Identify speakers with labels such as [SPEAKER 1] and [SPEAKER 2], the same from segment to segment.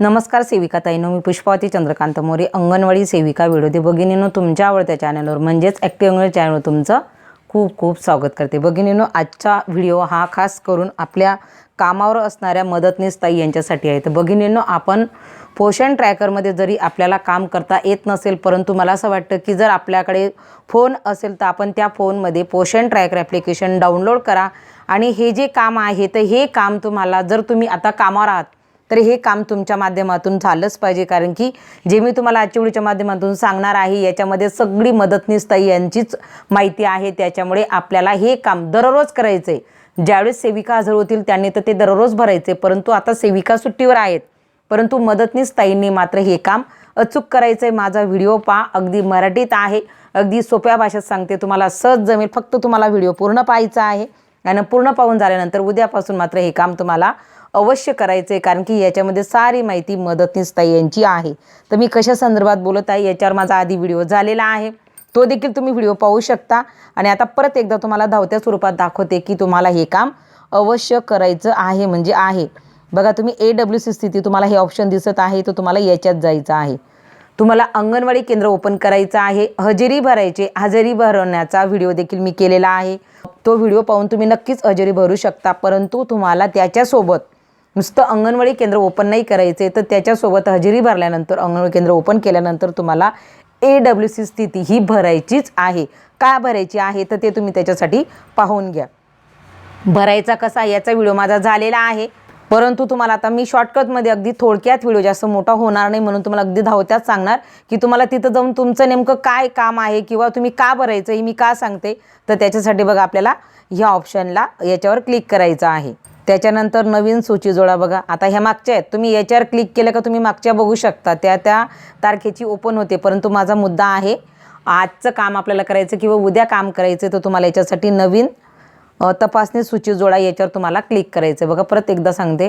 [SPEAKER 1] नमस्कार सेविका ताईनो मी पुष्पावती चंद्रकांत मोरे अंगणवाडी सेविका विरोधी भगिनीनो तुमच्या आवडत्या चॅनलवर म्हणजेच ॲक्टिव्ह अंगणवाडी चॅनलवर तुमचं खूप खूप स्वागत करते. भगिनीनो आजचा व्हिडिओ हा खास करून आपल्या कामावर असणाऱ्या मदतनीस ताई यांच्यासाठी आहे. तर भगिनींनो आपण पोषण ट्रॅकरमध्ये जरी आपल्याला काम करता येत नसेल परंतु मला असं वाटतं की जर आपल्याकडे फोन असेल तर आपण त्या फोनमध्ये पोषण ट्रॅकर ॲप्लिकेशन डाउनलोड करा. आणि हे जे काम आहे तर हे काम तुम्हाला जर तुम्ही आता कामावर आहात तर हे काम तुमच्या माध्यमातून झालंच पाहिजे कारण की जे मी तुम्हाला आजच्या व्हिडिओच्या माध्यमातून सांगणार आहे याच्यामध्ये सगळी मदतनीस ताई यांचीच माहिती आहे. त्याच्यामुळे आपल्याला हे काम दररोज करायचं आहे ज्यावेळेस सेविका हजर होतील त्यांनी तर ते दररोज भरायचे परंतु आता सेविका सुट्टीवर आहेत. परंतु मदतनीस ताईंनी मात्र हे काम अचूक करायचं आहे माझा व्हिडिओ पहा अगदी मराठीत आहे. अगदी सोप्या भाषेत सांगते तुम्हाला सहज जमेल. फक्त तुम्हाला व्हिडिओ पूर्ण पाहायचा आहे. कारण पूर्ण पाहून झाल्यानंतर उद्यापासून मात्र हे काम तुम्हाला अवश्य करायचं आहे कारण की याच्यामध्ये सारी माहिती मदतनीस ताई यांची आहे. तर मी कशा संदर्भात बोलत आहे याच्यावर माझा आधी व्हिडिओ झालेला आहे. तो देखील तुम्ही व्हिडिओ पाहू शकता. आणि आता परत एकदा तुम्हाला धावत्या स्वरूपात दाखवते की तुम्हाला हे काम अवश्य करायचं आहे म्हणजे आहे. बघा तुम्ही ए डब्ल्यू सी स्थिती तुम्हाला हे ऑप्शन दिसत आहे तर तुम्हाला याच्यात जायचं आहे. तुम्हाला अंगणवाडी केंद्र ओपन करायचं आहे. हजेरी भरायचे हजेरी भरवण्याचा व्हिडिओ देखील मी केलेला आहे. तो व्हिडिओ पाहून तुम्ही नक्कीच हजेरी भरू शकता परंतु तुम्हाला त्याच्यासोबत नुसतं अंगणवाडी केंद्र ओपन नाही करायचे तर त्याच्यासोबत हजेरी भरल्यानंतर अंगणवाडी केंद्र ओपन केल्यानंतर तुम्हाला ए डब्ल्यू सी स्थिती ही भरायचीच आहे. का भरायची आहे? तर ते तुम्ही त्याच्यासाठी पाहून घ्या. भरायचा कसा? याचा व्हिडिओ माझा झालेला आहे. परंतु तुम्हाला आता मी शॉर्टकटमध्ये अगदी थोडक्यात व्हिडिओ जास्त मोठा होणार नाही म्हणून तुम्हाला अगदी धावत्यात सांगणार की तुम्हाला तिथं जाऊन तुमचं नेमकं काय काम आहे किंवा तुम्ही का भरायचं हे मी का सांगते तर त्याच्यासाठी बघा आपल्याला ह्या ऑप्शनला याच्यावर क्लिक करायचं आहे. त्याच्यानंतर नवीन सूची जोडा बघा. आता ह्या मागच्या आहेत. तुम्ही याच्यावर क्लिक केलं का तुम्ही मागच्या बघू शकता. त्या त्या तारखेची ओपन होते. परंतु माझा मुद्दा आहे आजचं काम आपल्याला करायचं किंवा उद्या काम करायचं तर तुम्हाला याच्यासाठी नवीन तपासणी सूची जोडा याच्यावर तुम्हाला क्लिक करायचं आहे बघा परत एकदा सांगते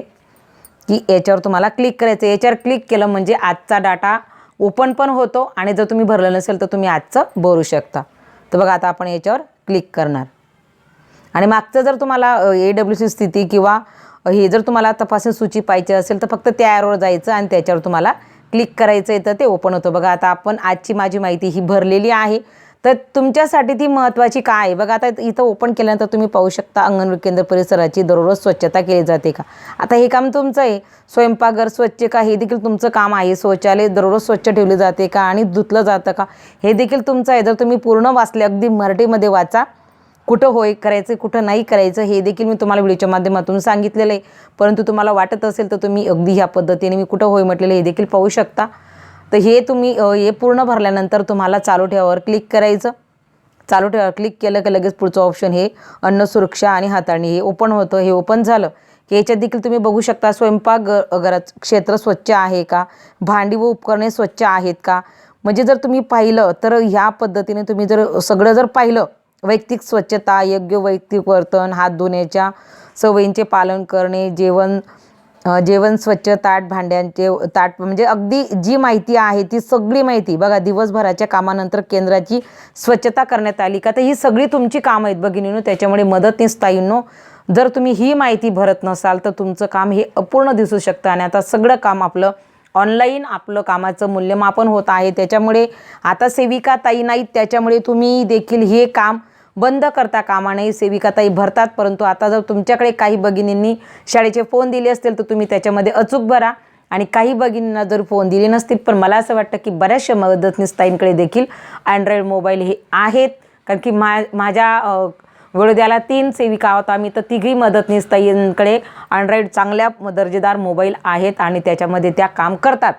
[SPEAKER 1] की याच्यावर तुम्हाला क्लिक करायचं आहे याच्यावर क्लिक केलं म्हणजे आजचा डाटा ओपन पण होतो आणि जर तुम्ही भरलं नसेल तर तुम्ही आजचं भरू शकता. तर बघा आता आपण याच्यावर क्लिक करणार. आणि मागचं जर तुम्हाला ए डब्ल्यू सी स्थिती किंवा हे जर तुम्हाला तपासणी सूची पाहिजे असेल तर फक्त त्या ॲरवर जायचं आणि त्याच्यावर तुम्हाला क्लिक करायचं आहे तर ते ओपन होतं. बघा आता आपण आजची माझी माहिती ही भरलेली आहे. तर तुमच्यासाठी ती महत्त्वाची काय आहे? बघा आता इथं ओपन केल्यानंतर तुम्ही पाहू शकता अंगणवाडी केंद्र परिसराची दररोज स्वच्छता केली जाते का? आता हे काम तुमचं आहे. स्वयंपाकघर स्वच्छ का? हे देखील तुमचं काम आहे. शौचालय दररोज स्वच्छ ठेवले जाते का? आणि धुतलं जातं का? हे देखील तुमचं आहे. जर तुम्ही पूर्ण वाचले अगदी मराठीमध्ये वाचा. कुठं होय करायचं कुठं नाही करायचं हे देखील मी तुम्हाला व्हिडिओच्या माध्यमातून सांगितलेलं आहे. परंतु तुम्हाला वाटत असेल तर तुम्ही अगदी ह्या पद्धतीने मी कुठं होय म्हटलेलं हे देखील पाहू शकता. तर हे तुम्ही हे पूर्ण भरल्यानंतर तुम्हाला चालू ठेवावर क्लिक करायचं. चालू ठेवा क्लिक केलं की लगेच पुढचं ऑप्शन हे अन्न सुरक्षा आणि हाताळणी हे ओपन होतं हे ओपन झालं. की याच्यात देखील तुम्ही बघू शकता स्वयंपाक ग- घरात क्षेत्र स्वच्छ आहे का? भांडी व उपकरणे स्वच्छ आहेत का? म्हणजे जर तुम्ही पाहिलं तर ह्या पद्धतीने तुम्ही जर सगळं जर पाहिलं वैयक्तिक स्वच्छता योग्य वैयक्तिक वर्तन हात धुण्याच्या सवयींचे पालन करणे जेवण जेवण स्वच्छ ताट भांड्यांचे ताट म्हणजे अगदी जी माहिती आहे ती सगळी माहिती बघा दिवसभराच्या कामानंतर केंद्राची स्वच्छता करण्यात आली का तर ही सगळी तुमची कामं आहेत भगिनीनो. त्याच्यामुळे मदतनीस ताईंनो जर तुम्ही ही माहिती भरत नसाल तर तुमचं काम हे अपूर्ण दिसू शकतं आणि आता सगळं काम आपलं ऑनलाईन आपलं कामाचं मूल्यमापन होत आहे. त्याच्यामुळे आता सेविका ताई नाहीत त्याच्यामुळे तुम्ही देखील हे काम बंद करता कामा नाही सेविकाताई भरतात. परंतु आता जर तुमच्याकडे काही भगिनींनी शाळेचे फोन दिले असतील तर तुम्ही त्याच्यामध्ये अचूक भरा. आणि काही भगिनींना जर फोन दिले नसतील पण मला असं वाटतं की बऱ्याचशा मदतनीसताईंकडे देखील अँड्रॉइड मोबाईल हे आहेत. कारण की मा माझ्या वडोद्याला तीन सेविका आहोत आम्ही तर तिघी मदतनीसताईंकडे अँड्रॉईड अँड्रॉइड चांगल्या दर्जेदार मोबाईल आहेत आणि त्याच्यामध्ये त्या काम करतात.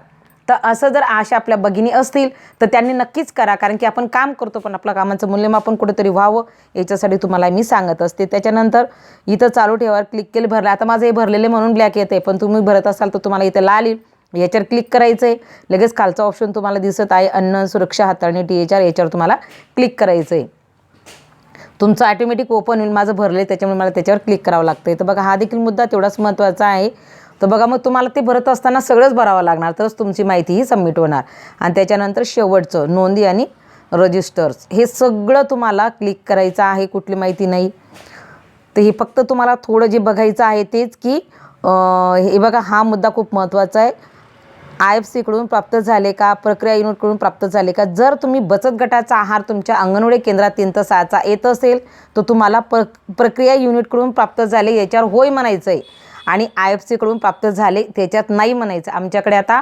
[SPEAKER 1] तर असं जर आशा आपल्या भगिनी असतील तर त्यांनी नक्कीच करा. कारण की आपण काम करतो पण आपल्या कामाचं मूल्यमापन कुठेतरी व्हावं. याच्यासाठी तुम्हाला मी सांगत असते. त्याच्यानंतर इथं चालू ठेवावर क्लिक केलं भरलं. आता माझं हे भरलेले म्हणून ब्लॅक येते पण तुम्ही भरत असाल तर तुम्हाला इथं लाल येईल. याच्यावर क्लिक करायचं आहे लगेच खालचा ऑप्शन तुम्हाला दिसत आहे. अन्न सुरक्षा हाताळणी टी एच आर याच्यावर तुम्हाला क्लिक करायचं आहे तुमचं ॲटोमॅटिक ओपन होईल. माझं भरलं आहे त्याच्यामुळे मला त्याच्यावर क्लिक करावं लागतं तर बघा हा देखील मुद्दा तेवढाच महत्त्वाचा आहे. तर बघा मग तुम्हाला ते भरत असताना सगळंच भरावं लागणार. तरच तुमची माहितीही सबमिट होणार. आणि त्याच्यानंतर शेवटचं नोंदी आणि रजिस्टर्स हे सगळं तुम्हाला क्लिक करायचं आहे कुठली माहिती नाही. तर हे फक्त तुम्हाला थोडं जे बघायचं आहे तेच की हे बघा हा मुद्दा खूप महत्त्वाचा आहे. आय एफ सीकडून प्राप्त झाले का? प्रक्रिया युनिटकडून प्राप्त झाले का? जर तुम्ही बचत गटाचा आहार तुमच्या अंगणवाडी केंद्रात तीन तर सहाचा येत असेल तर तुम्हाला प्र प्रक्रिया युनिटकडून प्राप्त झाले याच्यावर होय म्हणायचं आहे आणि आय एफ सीकडून प्राप्त झाले त्याच्यात नाही म्हणायचं. आमच्याकडे आता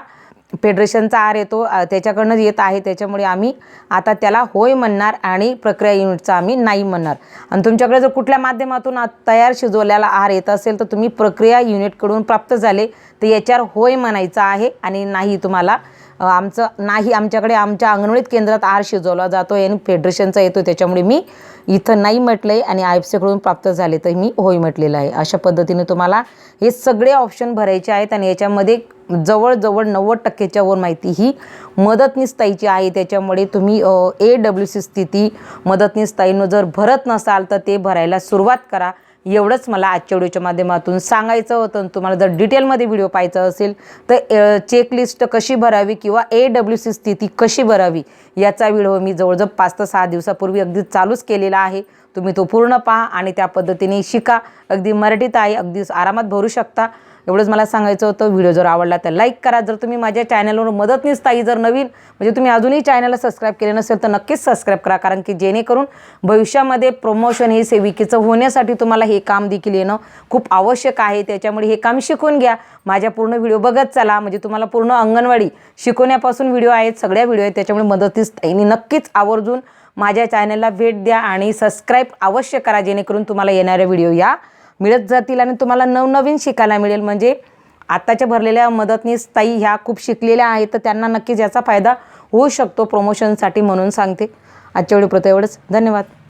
[SPEAKER 1] फेडरेशनचा आहार येतो त्याच्याकडनं येत आहे त्याच्यामुळे आम्ही आता त्याला होय म्हणणार आणि प्रक्रिया युनिटचा आम्ही नाही म्हणणार. आणि तुमच्याकडे जर कुठल्या माध्यमातून तयार शिजवलेला आहार येत असेल तर तुम्ही प्रक्रिया युनिटकडून प्राप्त झाले तर याच्यावर होय म्हणायचं आहे आणि नाही तुम्हाला आमचं नाही आमच्याकडे आमच्या अंगणवाडीत केंद्रात आहार शिजवला जातो आणि फेडरेशनचा येतो त्याच्यामुळे मी इथं नाही म्हटलं आहे आणि आय एफ सीकडून प्राप्त झाले तर मी होय म्हटलेलं आहे. अशा पद्धतीने तुम्हाला हे सगळे ऑप्शन भरायचे आहेत आणि याच्यामध्ये जवळजवळ नव्वद टक्केच्या वर माहिती ही मदतनीस आहे. त्याच्यामुळे तुम्ही ए डब्ल्यू सी स्थिती मदतनीस ताईनं जर भरत नसाल तर ते भरायला सुरुवात करा. एवढंच मला आजच्या व्हिडिओच्या माध्यमातून सांगायचं होतं आणि तुम्हाला जर डिटेलमध्ये व्हिडिओ पाहायचा असेल तर चेकलिस्ट कशी भरावी किंवा ए डब्ल्यू सी स्थिती कशी भरावी याचा व्हिडिओ मी जवळजवळ पाच ते सहा दिवसापूर्वी अगदी चालूच केलेला आहे. तुम्ही तो पूर्ण पहा आणि त्या पद्धतीने शिका. अगदी मराठीत आहे अगदी आरामात भरू शकता. एवढंच मला सांगायचं होतं. व्हिडिओ जर आवडला तर लाईक करा. जर तुम्ही माझ्या चॅनलवर मदतनीस ताई जर नवीन म्हणजे तुम्ही अजूनही चॅनलला सबस्क्राईब केले नसेल तर नक्कीच सबस्क्राईब करा. कारण की जेणेकरून भविष्यामध्ये प्रमोशन हे सेविकेचं होण्यासाठी तुम्हाला हे काम देखील येणं खूप आवश्यक आहे. त्याच्यामुळे हे काम शिकून घ्या. माझ्या पूर्ण व्हिडिओ बघत चला. म्हणजे तुम्हाला पूर्ण अंगणवाडी शिकवण्यापासून व्हिडिओ आहेत. सगळ्या व्हिडिओ आहेत. त्याच्यामुळे मदतीस ताईने नक्कीच आवर्जून माझ्या चॅनलला भेट द्या आणि सबस्क्राईब अवश्य करा. जेणेकरून तुम्हाला येणाऱ्या व्हिडिओ या मिळत जातील आणि तुम्हाला नवनवीन शिकायला मिळेल. म्हणजे आत्ताच्या भरलेल्या मदतनीस ताई ह्या खूप शिकलेल्या आहेत तर त्यांना नक्कीच याचा फायदा होऊ शकतो प्रमोशनसाठी म्हणून सांगते. आजच्या व्हिडिओ एवढंच. धन्यवाद.